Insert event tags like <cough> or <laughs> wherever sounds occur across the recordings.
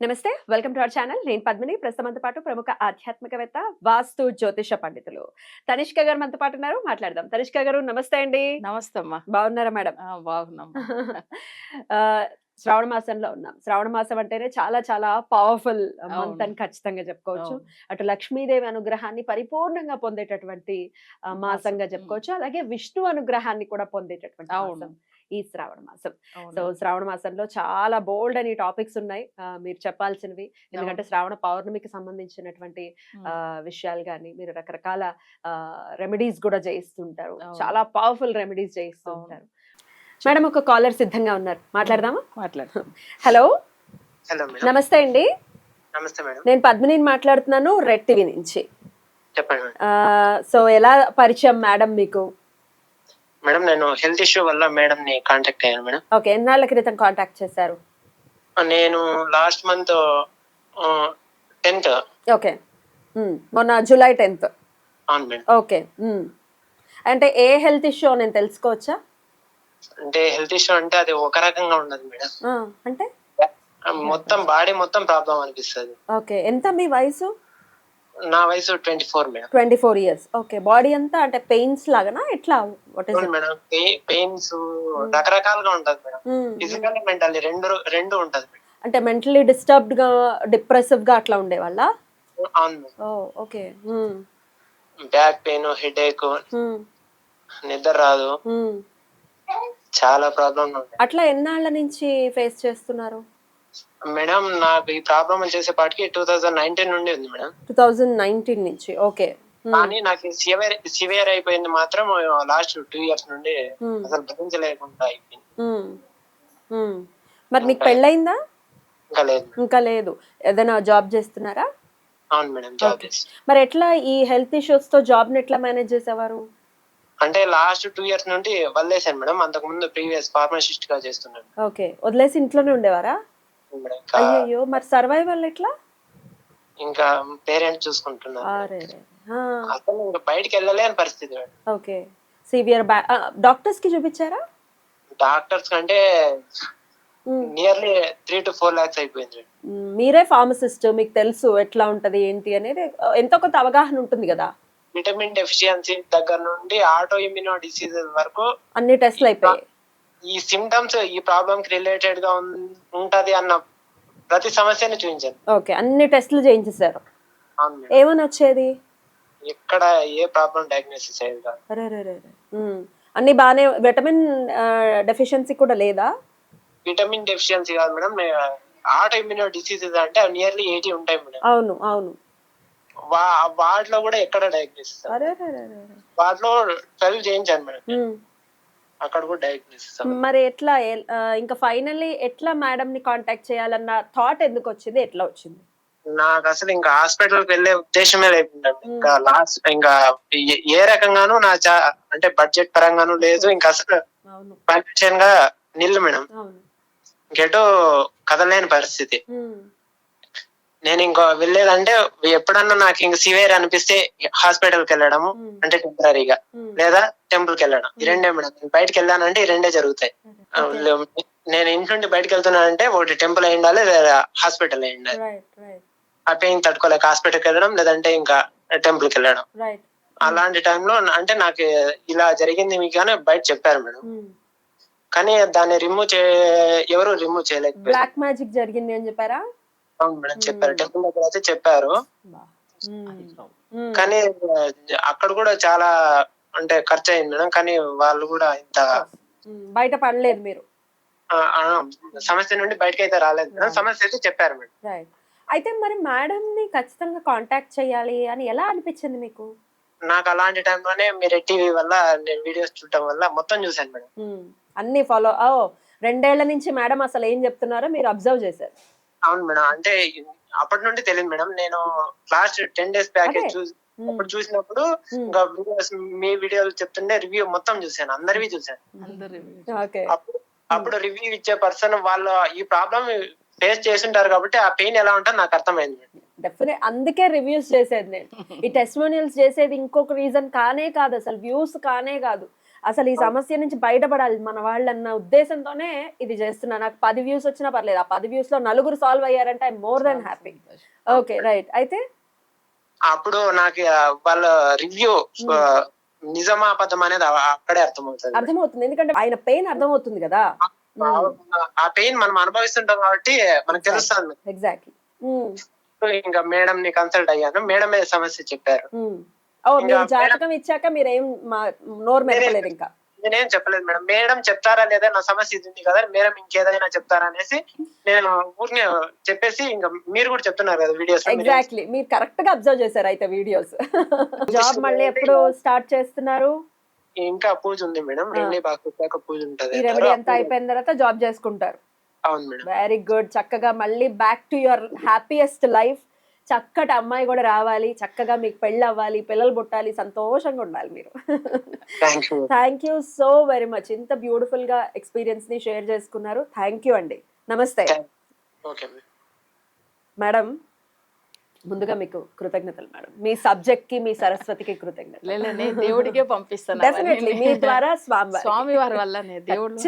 నమస్తే welcome to our channel. నేను పద్మిని. ప్రస్తుతంతో పాటు ప్రముఖ ఆధ్యాత్మికవేత్త వాస్తు జ్యోతిష పండితులు తనిష్క గారు మనతో పాటు ఉన్నారు. మాట్లాడదాం. తనిష్క గారు నమస్తే అండి. నమస్తే అమ్మా. బాగున్నారా మేడం? బాగున్నాం. <laughs> శ్రావణ మాసంలో ఉన్నాం. శ్రావణ మాసం అంటేనే చాలా చాలా పవర్ఫుల్ మంత్. అని ఖచ్చితంగా చెప్పుకోవచ్చు. అటు లక్ష్మీదేవి అనుగ్రహాన్ని పరిపూర్ణంగా పొందేటటువంటి మాసంగా మాసం. చెప్పుకోవచ్చు. అలాగే విష్ణు అనుగ్రహాన్ని కూడా పొందేటటువంటి ఈ శ్రావణ మాసం. సో శ్రావణ మాసంలో చాలా బోల్డ్ అని టాపిక్స్ ఉన్నాయి. మీరు చెప్పాల్సినవి. ఎందుకంటే శ్రావణ పౌర్ణమికి సంబంధించినటువంటి విషయాలు కానీ మీరు రకరకాల రెమెడీస్ కూడా చేయిస్తుంటారు. చాలా పవర్ఫుల్ రెమెడీస్ చేయిస్తూ. ఉంటారు మేడం ఒక కాలర్ సిద్ధంగా ఉన్నారు. మాట్లాడదామా? మాట్లాడు. హలో? Hello madam. నమస్తే అండి. నమస్తే మేడం. నేను పద్మిని మాట్లాడుతున్నాను రెడ్ టీవీ నుంచి. చెప్పండి సో ఎలా పరిచయం మేడం మీకు? మేడం నేను హెల్త్ ఇష్యూ వల్ల మేడం ని కాంటాక్ట్ అయ్యాను మేడం. ఓకే ఎన్నాళ్ళ క్రితం కాంటాక్ట్ చేశారు? నేను లాస్ట్ మంత్ టెన్త్. ఓకే మొన్న జూలై టెన్త్. అవును మేడం. ఓకే. అంటే ఏ హెల్త్ ఇష్యూ నేను తెలుసుకోవచ్చా? అంటే హెల్త్ ఇష్యూ అంటే అది ఒక రకంగా ఉండదు మేడం. అంటే? మొత్తం బాడీ మొత్తం ప్రాబ్లం అనిపిస్తుంది. ఓకే ఎంత మీ వయసు? నా వయసు twenty four madam twenty four years okay body అంతా అంటే పెయిన్స్ లాగానా? ఎట్లా? వాట్ ఇస్ మేడం పెయిన్స్ రకరకాలుగా ఉంటది మేడం ఫిజికల్ మెంటల్ రెండు రెండు ఉంటది అంటే మెంటలీ డిస్టర్బ్డ్గా డిప్రెసివ్గా అట్లా ఉండేవాళ్ళ? Okay back pain headache నిద్ర రాదు. చాలా ప్రాబ్లం అట్లా ఎన్నాళ్ళ నుంచి ఫేస్ చేస్తున్నారు? మేడం నాకు ఈ ప్రాబ్లం వచ్చేసేపాటికి టూ థౌజండ్ నైన్టీన్ నుండి ఉంది మేడం. టూ థౌజండ్ నైన్టీన్ నుంచి ఓకే. కానీ నాకు సివియర్ సివియర్ అయిపోయింది మాత్రం లాస్ట్ టూ ఇయర్స్ నుండి అసలు భరించలేకుండా అయిపోయింది. మరి మీకు పెళ్ళయిందా? ఇంకా లేదు. ఇంకా లేదు. ఏదైనా జాబ్ చేస్తున్నారా? అవును మేడం జాబ్ మరి ఎట్లా ఈ హెల్త్ ఇష్యూస్తో జాబ్ని ఎట్లా మేనేజ్ చేసేవారు? అంటే లాస్ట్ టూ ఇయర్స్ నుండి వదిలేసాను మేడం. అంతకు ముందు ప్రీవియస్ ఫార్మసిస్ట్గా చేస్తున్నాను. ఓకే. వదిలేసి ఇంట్లోనే ఉండేవారా? మేడం. ఇంకా అయ్యయ్యో మరి సర్వైవల్ ఎట్లా? ఇంకా పేరెంట్స్ చూసుకుంటున్నారు. అసలు ఇంకా బయటికి వెళ్ళలేని పరిస్థితి మేడం. ఓకే. సివియర్ డాక్టర్స్కి చూపించారా? డాక్టర్స్ కంటే మ్మ్. Nearly three to four lakhs అయిపోయింది. మీరే ఫార్మసిస్ట్ మీకు తెలుసు ఎట్లా ఉంటది ఏంటి అనేది ఎంతో కొంత అవగాహన ఉంటుంది కదా. విటమిన్ డెఫిషియన్సీ దగ్గర నుండి ఆటో ఇమ్యూనో డిసీజెస్ వరకు అన్ని టెస్ట్లు అయిపోయాయి. ఈ సిమ్టమ్స్ ఈ ప్రాబ్లం కి రిలేటెడ్గా ఉంటది అన్న ప్రతి సమస్యని చూపించాను ఓకే అన్ని టెస్ట్లు చేయించేశారు. ఏమని వచ్చేది ఎక్కడ ఏ ప్రాబ్లం డయాగ్నోసిస్ అయ్యేది కాదు. అన్ని బాగానే విటమిన్ డెఫిషియన్సీ కూడా లేదా? విటమిన్ డెఫిషియన్సీ కాదు మేడం. ఆటో ఇమ్యూనో డిసీజెస్ అంటే నియర్లీ ఎయిటీ ఉంటాయి మేడం. అవును అవును. వా- వాటిలో కూడా ఎక్కడ డయాగ్నోసిస్. వాటిలో ట్వెల్వ్ చేయించాను మేడం. అక్కడ కూడా డయాగ్నోసిస్ మరి ఎట్లా ఇంకా ఫైనల్లీ ఎట్లా మేడం ని కాంటాక్ట్ చేయాలన్న థాట్ ఎందుకు వచ్చింది? ఎట్లా వచ్చింది? నాకు అసలు ఇంకా హాస్పిటల్కి వెళ్ళే ఉద్దేశమే లేకుండా ఇంకా లాస్ట్ ఇంకా ఏ- రకంగానూ నా చా- అంటే బడ్జెట్ పరంగానూ లేదు. ఇంకా అసలు ఫైనాన్షియల్గా నిల్లు మేడం. ఇంకెటో కదలేని పరిస్థితి. నేను ఇంకో వెళ్ళేదంటే ఎప్పుడన్నా నాకు ఇంక సివియర్ అనిపిస్తే హాస్పిటల్కి వెళ్ళడము. అంటే టెంపరీగా. లేదా టెంపుల్కి వెళ్ళడం. ఈ రెండే మేడం. నేను బయటకి వెళ్ళానంటే ఈ రెండే జరుగుతాయి. నేను ఇంటి నుండి బయటకు వెళ్తున్నానంటే ఒకటి టెంపుల్ అయి ఉండాలి లేదా హాస్పిటల్ అయి ఉండాలి. ఆ పెయిన్ తట్టుకోలేక హాస్పిటల్కి వెళ్ళడం లేదంటే ఇంకా టెంపుల్కి వెళ్ళడం అలాంటి టైంలో అంటే నాకు ఇలా జరిగింది మీకు అని బయట చెప్పారు మేడం. కానీ దాన్ని రిమూవ్ చే ఎవరు రిమూవ్ చేయలేకపోయారు. బ్లాక్ మ్యాజిక్ జరిగింది అని చెప్పారా? అవును మేడం చెప్పారు. టెంపుల్ దగ్గర అయితే చెప్పారు. కానీ అక్కడ కూడా చాలా అంటే ఖర్చు అయింది మేడం. కానీ వాళ్ళు కూడా ఇంత. బయట పడలేదు మీరు. ఆ, ఆ, సమస్య నుండి బయటకి అయితే రాలేదు మేడం. సమస్య అయితే చెప్పారు మేడం. రైట్. అయితే మరి మేడం ని ఖచ్చితంగా కాంటాక్ట్ చేయాలి అని ఎలా అనిపించింది మీకు? నాకు అలాంటి టైంలోనే మీరు టీవీ వల్ల నేను వీడియోస్ చూడటం వల్ల మొత్తం చూశాను మేడం. అన్ని ఫాలో ఓ రెండేళ్ళ నుంచి మేడం అసలు ఏం చెప్తున్నారో మీరు అబ్జర్వ్ చేశారు. అవును మేడం. అంటే అప్పటి నుండి తెలియదు మేడం. నేను లాస్ట్ టెన్ డేస్ అదే. చూసి. అప్పుడు చూసినప్పుడు. ఇంకా వీడియోస్ మీ వీడియోలు చెప్తుంటే రివ్యూ మొత్తం చూశాను. అందరివి ఓకే. అప్పుడు అప్పుడు రివ్యూ ఇచ్చే పర్సన్ వాళ్ళు ఈ ప్రాబ్లం ఫేస్ చేస్తుంటారు కాబట్టి ఆ పెయిన్ ఎలా ఉంటుందో నాకు అర్థమైంది డెఫినెట్ అందుకే రివ్యూస్ చేసేది నేను. ఈ <laughs> టెస్టిమోనియల్స్ చేసేది ఇంకొక రీజన్ కానే కాదు. అసలు వ్యూస్ కానే కాదు. అసలు ఈ సమస్య నుంచి బయటపడాలి మన వాళ్ళన్న ఉద్దేశంతోనే ఇది చేస్తున్నా. నాకు పది వ్యూస్ వచ్చినా పర్లేదు. ఆ పది వ్యూస్లో నలుగురు సాల్వ్ అయ్యారంటే I more than happy okay right అయితే? అప్పుడు నాకు వాళ్ళ రివ్యూ నిజమా అబద్ధం అనేది అక్కడే అర్థమవుతుంది. అర్థమవుతుంది. ఎందుకంటే ఆయన పెయిన్ అర్థమవుతుంది కదా? ఆ- పెయిన్ మనం అనుభవిస్తుంటాం కాబట్టి మనకు తెలుస్తుంది. ఎగ్జాక్ట్లీ సో ఇంకా మేడం ని కన్సల్ట్ అయ్యాను. మేడమే సమస్య చెప్పారు. ఓ మీరు జాతకం ఇచ్చాక మీరేం నోరు మెరపలేదు ఇంకా నేనేం చెప్పలేదు మేడం. మేడం చెప్తారా లేదా నా సమస్య ఇది ఉంది కదా మేడం ఇంకేదైనా చెప్తారా అనేసి నేను ఊరినే చెప్పేసి ఇంకా మీరు కూడా చెప్తున్నారు కదా వీడియోస్ ఎగ్జాక్ట్లీ మీరు కరెక్ట్గా అబ్జర్వ్ చేశారు అయితే వీడియోస్ జాబ్ మళ్ళీ ఎప్పుడు స్టార్ట్ చేస్తున్నారు? ఇంకా పూజ ఉంది మేడం. రెమెడీ బాగా పూజ ఈ ఉంటది రెమెడీ అంతా అయిపోయిన తర్వాత జాబ్ చేసుకుంటారు. అవును మేడం. వెరీ గుడ్ చక్కగా మళ్ళీ back to your happiest life చక్కటి అమ్మాయి కూడా రావాలి చక్కగా మీకు పెళ్ళి అవ్వాలి పిల్లలు పుట్టాలి సంతోషంగా ఉండాలి మీరు. Thank you so very much ఇంత బ్యూటిఫుల్గా ఎక్స్పీరియన్స్ని షేర్ చేసుకున్నారు. థ్యాంక్ యూ అండి. నమస్తే. ఓకే మేడం ముందుగా మీకు కృతజ్ఞతలు మేడం మీ సబ్జెక్ట్కి మీ సరస్వతికి కృతజ్ఞతలు. దేవుడికే పంపిస్తాను డెఫినెట్లీ మీ ద్వారా స్వామి స్వామి వారి వల్లనే దేవుడి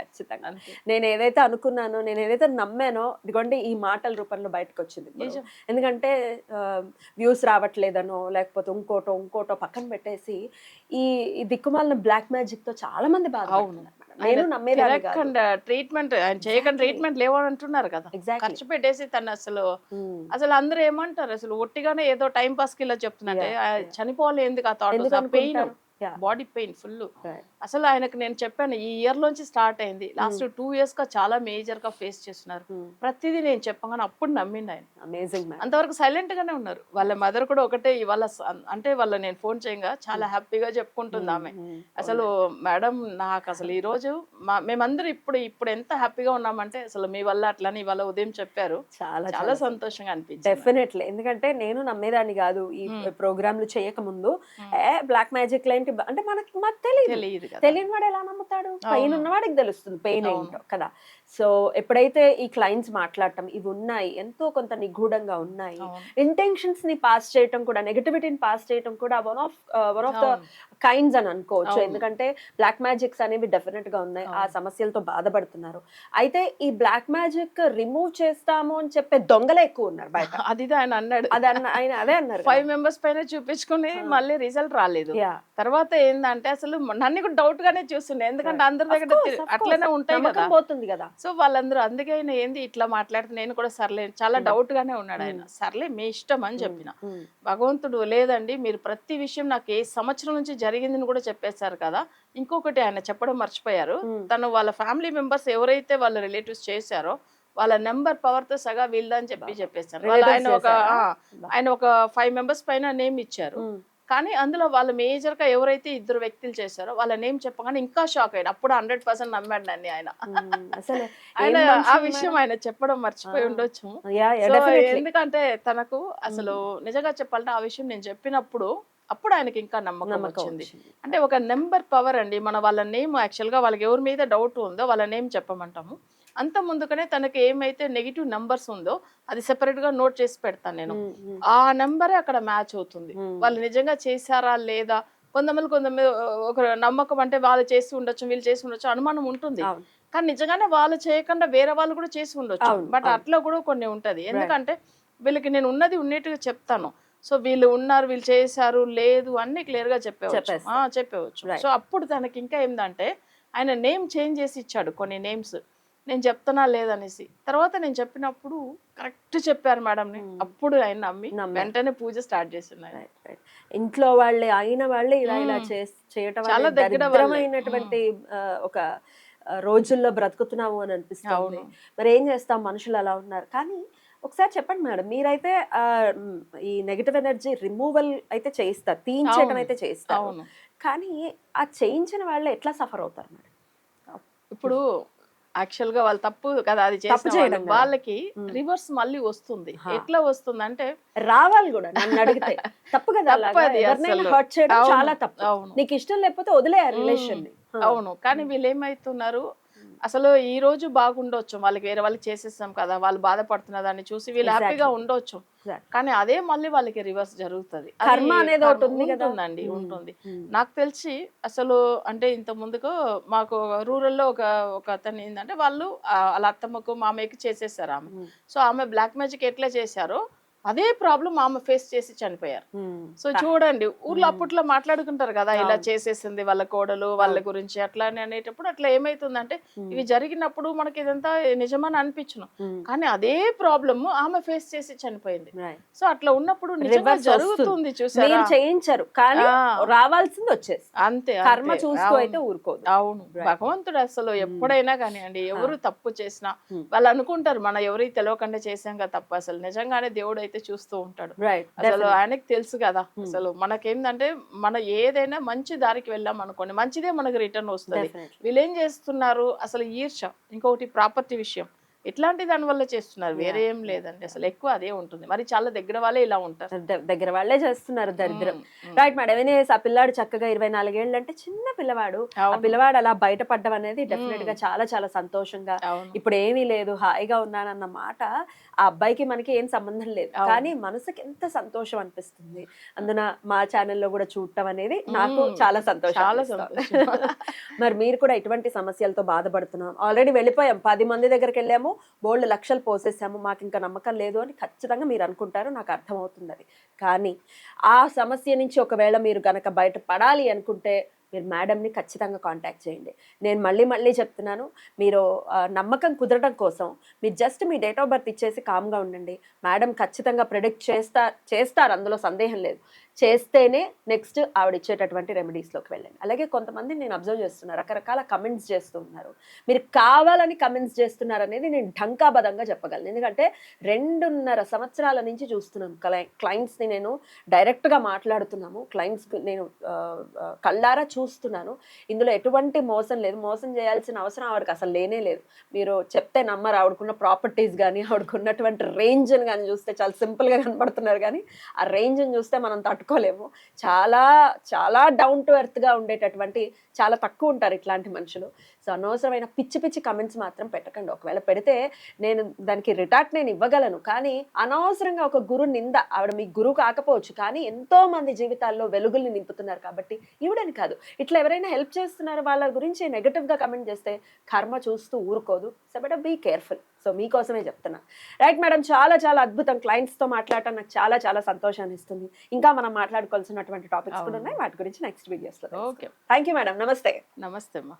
ఖచ్చితంగా. నేను ఏదైతే అనుకున్నానో నేను ఏదైతే నమ్మానో ఇదిగోండి ఈ మాటల రూపంలో బయటకు వచ్చింది. ఎందుకంటే వ్యూస్ రావట్లేదనో లేకపోతే ఇంకోటో ఇంకోటో పక్కన పెట్టేసి ఈ దిక్కుమాలిన బ్లాక్ మ్యాజిక్తో చాలా మంది మేడం. నేను ట్రీట్మెంట్ ఆయన చేయకుండా ట్రీట్మెంట్ లేవని అంటున్నారు కదా ఖర్చు పెట్టేసి తను అసలు అసలు అందరూ ఏమంటారు? అసలు ఒట్టిగానే ఏదో టైం పాస్కి ఇలా చెప్తున్నట్టే. చనిపోవాలి ఎందుకు ఆ thought pain. Body pain full. అసలు ఆయనకు నేను చెప్పాను ఈ ఇయర్ లోంచి స్టార్ట్ అయింది. లాస్ట్ టూ ఇయర్స్గా చాలా మేజర్గా ఫేస్ చేస్తున్నారు. ప్రతిదీ నేను చెప్పగానే అప్పుడు నమ్మిండు ఆయన. అమేజింగ్ అంతవరకు సైలెంట్ గానే ఉన్నారు. వాళ్ళ మదర్ కూడా ఒకటే ఇవాళ అంటే వాళ్ళ నేను ఫోన్ చేయంగా చాలా హ్యాపీగా చెప్పుకుంటుంది ఆమె. అసలు మేడం నాకు అసలు ఈ రోజు మా- మేమందరం ఇప్పుడు ఇప్పుడు ఎంత హ్యాపీగా ఉన్నామంటే అసలు మీ వల్ల అట్లని ఇవాళ ఉదయం చెప్పారు. చాలా చాలా సంతోషంగా అనిపించింది. డెఫినెట్లీ ఎందుకంటే నేను నమ్మేదాన్ని కాదు. ఈ Hmm. ప్రోగ్రాంలు చేయక ముందు Hmm. ఏ బ్లాక్ మ్యాజిక్ ఏంటి అంటే మనకి మాకు తెలియదు తెలియని వాడు ఎలా నమ్ముతాడు పెయిన్. ఉన్నవాడికి తెలుస్తుంది పెయిన్. ఏంటో కదా సో ఎప్పుడైతే ఈ క్లయింట్స్ మాట్లాడటం ఇవి ఉన్నాయి ఎంతో కొంత నిగూఢంగా ఉన్నాయి. ఇంటెన్షన్స్ని పాస్ చేయటం కూడా నెగటివిటీని పాస్ చేయటం కూడా one of one of the. Kinds అని అనుకోవచ్చు. ఎందుకంటే బ్లాక్ మ్యాజిక్స్ అనేవి డెఫినెట్గా ఉన్నాయి. ఆ. సమస్యలతో బాధపడుతున్నారు. అయితే ఈ బ్లాక్ మ్యాజిక్ రిమూవ్ చేస్తాము అని చెప్పే దొంగలే ఎక్కువ ఉన్నారు బయట. <laughs> అది ఆయన అన్నాడు. అది ఆయన అదే అన్నారు ఫైవ్ మెంబర్స్ పైన చూపించుకుని మళ్ళీ రిజల్ట్ రాలేదు. తర్వాత ఏందంటే అసలు నన్ను కూడా డౌట్ గానే చూస్తుండే ఎందుకంటే అందరి దగ్గర అట్లనే ఉంటాయి కదా. పోతుంది కదా. సో వాళ్ళందరూ అందుకే ఆయన ఏంది ఇట్లా మాట్లాడితే నేను కూడా సర్లే చాలా డౌట్ గానే ఉన్నాడు ఆయన. సర్లే మీ ఇష్టం అని చెప్పిన. ఉమ్. భగవంతుడు లేదండి. మీరు ప్రతి విషయం నాకు ఏ సంవత్సరం నుంచి జరిగిందని కూడా చెప్పేశారు కదా. ఇంకొకటి ఆయన చెప్పడం మర్చిపోయారు. తను వాళ్ళ ఫ్యామిలీ మెంబర్స్ ఎవరైతే వాళ్ళ రిలేటివ్స్ చేశారో వాళ్ళ నెంబర్ పవర్తో సగా వీళ్ళదని చెప్పి చెప్పేశారు. ఆయన ఒక ఆయన ఒక ఫైవ్ మెంబర్స్ పైన నేమ్ ఇచ్చారు. కానీ అందులో వాళ్ళ మేజర్గా ఎవరైతే ఇద్దరు వ్యక్తులు చేశారో వాళ్ళ నేమ్ చెప్పగానే ఇంకా షాక్ అయ్యాడు అప్పుడు హండ్రెడ్ పర్సెంట్ నమ్మాడు నన్ను ఆయన. <laughs> ఆయన ఆ విషయం ఆయన చెప్పడం మర్చిపోయి. ఉండొచ్చు ఎందుకంటే తనకు అసలు నిజంగా చెప్పాలంటే ఆ విషయం నేను చెప్పినప్పుడు అప్పుడు ఆయనకి ఇంకా నమ్మకం వచ్చింది. అంటే ఒక నెంబర్ పవర్ అండి మన వాళ్ళ నేమ్ యాక్చువల్గా వాళ్ళకి ఎవరి మీద డౌట్ ఉందో వాళ్ళ నేమ్ చెప్పమంటాము అంత ముందుకనే తనకి ఏమైతే నెగిటివ్ నంబర్స్ ఉందో అది సెపరేట్గా నోట్ చేసి పెడతాను నేను. ఆ నెంబరే అక్కడ మ్యాచ్ అవుతుంది. వాళ్ళు నిజంగా చేశారా లేదా కొంతమంది కొంతమంది ఒక నమ్మకం అంటే వాళ్ళు చేసి ఉండొచ్చు వీళ్ళు చేసి ఉండొచ్చు అనుమానం ఉంటుంది. కానీ నిజంగానే వాళ్ళు చేయకుండా వేరే వాళ్ళు కూడా చేసి ఉండొచ్చు బట్. అట్లా కూడా కొన్ని ఉంటది ఎందుకంటే వీళ్ళకి నేను ఉన్నది ఉన్నట్టుగా చెప్తాను సో వీళ్ళు ఉన్నారు వీళ్ళు చేశారు లేదు అన్ని క్లియర్గా చెప్పేవచ్చు చెప్పేవచ్చు. సో అప్పుడు తనకి ఇంకా ఏంటంటే ఆయన నేమ్ చేంజ్ చేసి ఇచ్చాడు కొన్ని నేమ్స్ నేను చెప్తున్నా లేదనేసి తర్వాత నేను చెప్పినప్పుడు కరెక్ట్ చెప్పారు మేడం Hmm. అప్పుడు ఆయన నమ్మి. వెంటనే పూజ స్టార్ట్ చేసింది. ఇంట్లో వాళ్ళే అయిన వాళ్ళే ఇలా ఇలా. చేస్- చేయటం చాలా అనేది దగ్గర వాళ్ళే. దరిద్రమైనటువంటి ఆ, ఒక రోజుల్లో బ్రతుకుతున్నాము అని అనిపిస్తుంది మరి ఏం చేస్తాం మనుషులు అలా ఉన్నారు కానీ ఒకసారి చెప్పండి మేడం. మీరైతే ఈ నెగటివ్ ఎనర్జీ రిమూవల్ అయితే చేయిస్తారు. తీయించడం. అయితే చేస్తారు అవును. కానీ ఆ చేయించిన వాళ్ళు ఎట్లా సఫర్ అవుతారు మేడం? ఇప్పుడు యాక్చువల్గా వాళ్ళు తప్పు కదా అది చేసిన. వాళ్ళకి. రివర్స్ మళ్ళీ వస్తుంది. ఎట్లా వస్తుంది అంటే రావాలి కూడా నన్ను అడిగితే. <laughs> తప్పు కదా. హర్ట్ చేయడం చాలా తప్పు. నీకు ఇష్టం లేకపోతే వదిలే. రిలేషన్ అవును. కానీ వీళ్ళు ఏమైతున్నారు? అసలు ఈ రోజు బాగుండొచ్చు వాళ్ళకి వేరే వాళ్ళకి చేసేస్తాం కదా వాళ్ళు బాధపడుతున్న దాన్ని చూసి వీళ్ళు. హ్యాపీగా ఉండొచ్చు. కానీ అదే మళ్ళీ వాళ్ళకి రివర్స్ జరుగుతుంది కర్మ అనేది ఒకటి. ఉంటుందండి. ఉంటుంది. నాకు తెలిసి అసలు అంటే ఇంత ముందుకు మాకు రూరల్లో ఒక ఒక అతను ఏంటంటే వాళ్ళు వాళ్ళ అత్తమ్మకు మామయ్యకి చేసేసారు ఆమె. సో ఆమె బ్లాక్ మ్యాజిక్ ఎట్లా చేశారో అదే ప్రాబ్లం ఆమె ఫేస్ చేసి చనిపోయారు. సో చూడండి ఊర్లో. అప్పట్లో మాట్లాడుకుంటారు కదా ఇలా. చేసేసింది వాళ్ళ కోడలు వాళ్ళ గురించి అట్లా అని అనేటప్పుడు అట్లా ఏమైతుందంటే. ఇవి జరిగినప్పుడు మనకి ఇదంతా నిజమని అనిపించును. కానీ అదే ప్రాబ్లమ్ ఆమె ఫేస్ చేసి చనిపోయింది. సో అట్లా ఉన్నప్పుడు నిజంగా జరుగుతుంది చూసారా చేయించరు కానీ. రావాల్సింది వచ్చేసి అంతే కర్మ. చూస్తూ. అయితే ఊరుకోదు అవును. భగవంతుడు అసలు ఎప్పుడైనా కానివ్వండి ఎవరు తప్పు చేసినా. వాళ్ళు అనుకుంటారు మన ఎవరికి తెలియకుండా చేసాం కదా తప్పు అసలు నిజంగానే దేవుడు అయితే చూస్తూ ఉంటాడు. అసలు ఆయనకి తెలుసు కదా. Hmm. అసలు మనకేందంటే మన ఏదైనా మంచి దారికి వెళ్ళాం అనుకోండి మంచిదే మనకి రిటర్న్ వస్తుంది. వీళ్ళు ఏం చేస్తున్నారు? అసలు ఈర్ష ఇంకొకటి ప్రాపర్టీ విషయం. ఇట్లాంటి దాని వల్ల చేస్తున్నారు. వేరే ఏం లేదండి. అసలు ఎక్కువ అదే ఉంటుంది. మరి చాలా దగ్గర వాళ్ళే ఇలా ఉంటారు. దగ్గర వాళ్ళే చేస్తున్నారు దరిద్రం. రైట్ మేడం ఎనీవేస్ ఆ పిల్లాడు చక్కగా ఇరవై నాలుగేళ్ళు అంటే చిన్న పిల్లవాడు. ఆ పిల్లవాడు అలా బయటపడ్డం అనేది డెఫినెట్గా చాలా చాలా సంతోషంగా ఇప్పుడు ఏమీ లేదు హాయిగా ఉన్నానన్న మాట ఆ అబ్బాయికి మనకి ఏం సంబంధం లేదు. కానీ మనసుకి ఎంత సంతోషం అనిపిస్తుంది. అందున మా ఛానల్లో కూడా చూడటం అనేది నాకు. చాలా సంతోషం చాలా. సంతోషం. <laughs> మరి మీరు కూడా ఇటువంటి సమస్యలతో బాధపడుతున్నాం. ఆల్రెడీ వెళ్ళిపోయాం. పది మంది దగ్గరికి వెళ్ళాము. బోల్డ్ లక్షలు పోసేసాము మాకు ఇంకా నమ్మకం లేదు అని ఖచ్చితంగా మీరు అనుకుంటారు నాకు అర్థమవుతుంది అది కానీ ఆ సమస్య నుంచి ఒకవేళ మీరు గనక బయటపడాలి అనుకుంటే మీరు మేడంని ఖచ్చితంగా కాంటాక్ట్ చేయండి. నేను మళ్ళీ మళ్ళీ చెప్తున్నాను మీరు నమ్మకం కుదరడం కోసం మీరు జస్ట్ మీ డేట్ ఆఫ్ బర్త్ ఇచ్చేసి కామ్గా ఉండండి. మేడం ఖచ్చితంగా ప్రిడిక్ట్ చేస్తా చేస్తారు అందులో సందేహం లేదు. చేస్తేనే నెక్స్ట్ ఆవిడ ఇచ్చేటటువంటి రెమెడీస్లోకి వెళ్ళండి. అలాగే కొంతమంది నేను అబ్జర్వ్ చేస్తున్నారు రకరకాల కమెంట్స్ చేస్తున్నారు మీరు కావాలని కమెంట్స్ చేస్తున్నారు అనేది నేను ఢంకాబద్ధంగా చెప్పగలను. ఎందుకంటే రెండున్నర సంవత్సరాల నుంచి చూస్తున్నాను క్లై క్లయింట్స్ని నేను డైరెక్ట్గా మాట్లాడుతున్నాము. క్లయింట్స్ నేను కళ్ళారా చూస్తున్నాను. ఇందులో ఎటువంటి మోసం లేదు. మోసం చేయాల్సిన అవసరం ఆవిడకి అసలు లేనే లేదు. మీరు చెప్తే నమ్మరు ఆవిడకున్న ప్రాపర్టీస్ కానీ ఆవిడకున్నటువంటి రేంజ్ని కానీ చూస్తే చాలా సింపుల్గా కనబడుతున్నారు కానీ ఆ రేంజ్ని చూస్తే మనం పట్టుకోలేము చాలా చాలా డౌన్ టు ఎర్త్గా ఉండేటటువంటి చాలా తక్కువ ఉంటారు ఇట్లాంటి మనుషులు. సో అనవసరమైన పిచ్చి పిచ్చి కమెంట్స్ మాత్రం పెట్టకండి. ఒకవేళ పెడితే నేను దానికి రిటార్ట్ నేను ఇవ్వగలను. కానీ అనవసరంగా ఒక గురు నింద ఆవిడ మీ గురువు కాకపోవచ్చు కానీ ఎంతో మంది జీవితాల్లో వెలుగుల్ని నింపుతున్నారు కాబట్టి ఈవిడని కాదు. ఇట్లా ఎవరైనా హెల్ప్ చేస్తున్నారు వాళ్ళ గురించి నెగటివ్గా గా కమెంట్ చేస్తే కర్మ చూస్తూ ఊరుకోదు. So but be careful so మీకోసమే చెప్తున్నా. రైట్ మేడం చాలా చాలా అద్భుతం. క్లయింట్స్తో మాట్లాడటం నాకు చాలా చాలా సంతోషాన్ని ఇస్తుంది. ఇంకా మనం మాట్లాడుకోవాల్సినటువంటి టాపిక్స్ కూడా. ఉన్నాయి. వాటి గురించి నెక్స్ట్ వీడియోస్లో ఓకే థ్యాంక్ యూ మేడం నమస్తే నమస్తే అమ్మా.